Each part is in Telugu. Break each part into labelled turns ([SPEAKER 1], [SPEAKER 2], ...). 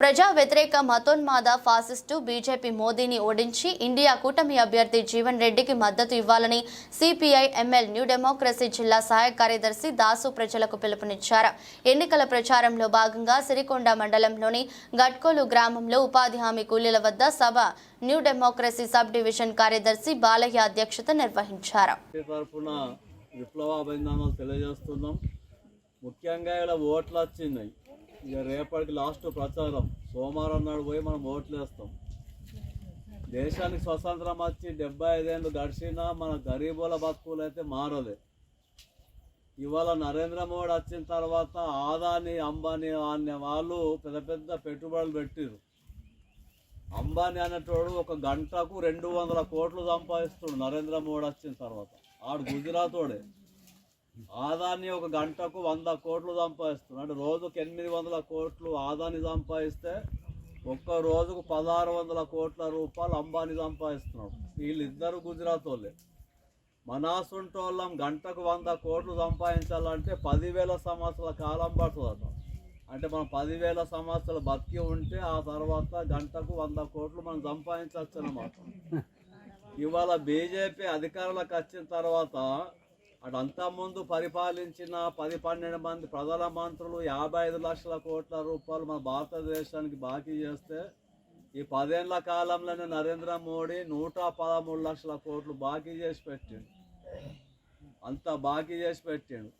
[SPEAKER 1] ప్రజా వ్యతిరేక మతోన్మాద ఫాసిస్టు బీజేపీ మోదీని ఓడించి ఇండియా కూటమి అభ్యర్థి జీవన్ రెడ్డికి మద్దతు ఇవ్వాలని సిపిఐ ఎంఎల్ న్యూ డెమోక్రసీ జిల్లా సహాయ కార్యదర్శి దాసు ప్రజలకు పిలుపునిచ్చారు. ఎన్నికల ప్రచారంలో భాగంగా సిరికొండ మండలంలోని గట్కోలు గ్రామంలో ఉపాధి హామీ కూలీల వద్ద సభ న్యూ డెమోక్రసీ సబ్ డివిజన్ కార్యదర్శి బాలయ్య అధ్యక్షత నిర్వహించారు.
[SPEAKER 2] ముఖ్యంగా ఇలా ఓట్లు వచ్చింది ఇక రేపటికి లాస్ట్ ప్రచారం. సోమవారం నాడు పోయి మనం ఓట్లు వేస్తాం. దేశానికి స్వతంత్రం వచ్చి డెబ్బై ఐదేళ్ళు గడిచినా మన గరీబుల బతుకులు అయితే మారలే. ఇవాళ నరేంద్ర మోడీ వచ్చిన తర్వాత ఆదాని అంబానీ అనే వాళ్ళు పెద్ద పెద్ద పెట్టుబడులు పెట్టిరు అంబానీ అనేటోడు ఒక గంటకు రెండు వందల కోట్లు సంపాదిస్తుడు నరేంద్ర మోడీ వచ్చిన తర్వాత. ఆడు గుజరాతోడే. ఆదాన్ని ఒక గంటకు వంద కోట్లు సంపాదిస్తున్నాడు. అంటే రోజుకు ఎనిమిది వందల కోట్లు ఆదాన్ని సంపాదిస్తే ఒక్క రోజుకు పదహారు వందల కోట్ల రూపాయలు అంబానీ సంపాదిస్తున్నాడు. వీళ్ళిద్దరు గుజరాత్ వాళ్ళే మనాసుంటోళ్ళం గంటకు వంద కోట్లు సంపాదించాలంటే పదివేల సంవత్సరాల కాలం పడుతుంది అంటే మనం పదివేల సంవత్సరాలు బతికి ఉంటే ఆ తర్వాత గంటకు వంద కోట్లు మనం సంపాదించవచ్చు అన్నమాట ఇవాళ బీజేపీ అధికారంలోకి వచ్చిన తర్వాత అటు అంతకుముందు పరిపాలించిన పది పన్నెండు మంది ప్రధాన మంత్రులు యాభై ఐదు లక్షల కోట్ల రూపాయలు మన భారతదేశానికి బాకీ చేస్తే ఈ పదేళ్ళ కాలంలోనే నరేంద్ర మోడీ నూట పదమూడు లక్షల కోట్లు బాకీ చేసి పెట్టిండు. అంత బాకీ చేసి పెట్టిండు.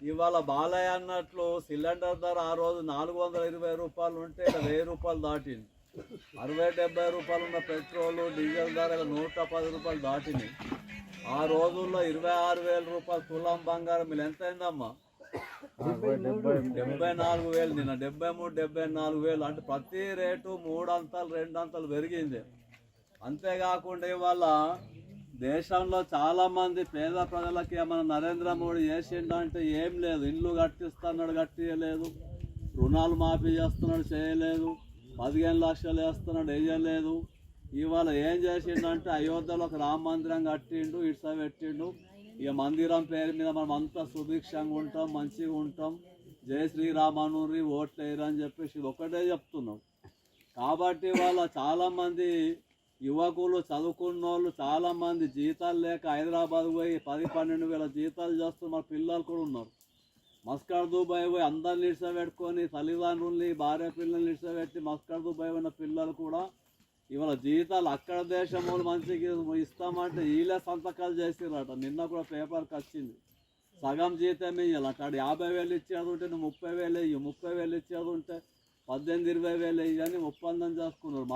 [SPEAKER 2] ఇవాళ బాలయ్య అన్నట్లు సిలిండర్ ధర ఆ రోజు నాలుగు వందల ఇరవై రూపాయలు ఉంటే ఇక వెయ్యి రూపాయలు దాటింది. అరవై డెబ్బై రూపాయలు ఉన్న పెట్రోల్ డీజిల్ ధర ఇక నూట పది రూపాయలు దాటినాయి ఆ రోజుల్లో ఇరవై ఆరు వేల రూపాయలు తులం బంగారం మీరు ఎంత అయిందమ్మా డెబ్బై నాలుగు వేలు నిన్న డెబ్బై మూడు డెబ్బై నాలుగు వేలు. అంటే ప్రతి రేటు మూడు అంతలు రెండు అంతలు పెరిగింది. అంతేకాకుండా ఇవాళ దేశంలో చాలా మంది పేద ప్రజలకి ఏమైనా నరేంద్ర మోడీ చేసిండు అంటే ఏం లేదు. ఇల్లు కట్టిస్తున్నాడు కట్టియలేదు. రుణాలు మాఫీ చేస్తున్నాడు చేయలేదు. పదిహేను లక్షలు వేస్తున్నాడు వేయలేదు. ఇవాళ ఏం చేసిండంటే అయోధ్యలో ఒక రామ మందిరం కట్టిండు ఇట్స పెట్టిండు. ఇక మందిరం పేరు మీద మనం అంతా సుభిక్షంగా ఉంటాం మంచిగా ఉంటాం. జై శ్రీరామనూరి ఓట్లేరు అని చెప్పేసి ఒకటే చెప్తున్నాం. కాబట్టి వాళ్ళ చాలామంది యువకులు చదువుకున్న వాళ్ళు చాలామంది జీతాలు లేక హైదరాబాద్ పోయి పది పన్నెండు వేల జీతాలు చేస్తున్న మన పిల్లలు కూడా ఉన్నారు. మస్కర్ దుబాయ్ పోయి అందరిని ఇడిసబెట్టుకొని తల్లిదండ్రుల్ని భార్య పిల్లల్ని ఇడిసబెట్టి మస్కర్ దుబాయ్ ఉన్న పిల్లలు కూడా ఇవాళ జీతాలు అక్కడ దేశం వాళ్ళు మంచిగా ఇస్తామంటే వీళ్ళే సంతకాలు చేసిరట నిన్న కూడా పేపర్కి వచ్చింది సగం జీతం ఇవ్వాలి అక్కడ యాభై వేలు ఇచ్చేది ఉంటే నువ్వు ముప్పై వేలు ఇయ్యి. ముప్పై వేలు ఇచ్చేది ఉంటే పద్దెనిమిది ఇరవై వేలు ఇవ్వని ఒప్పందం చేసుకున్నారు.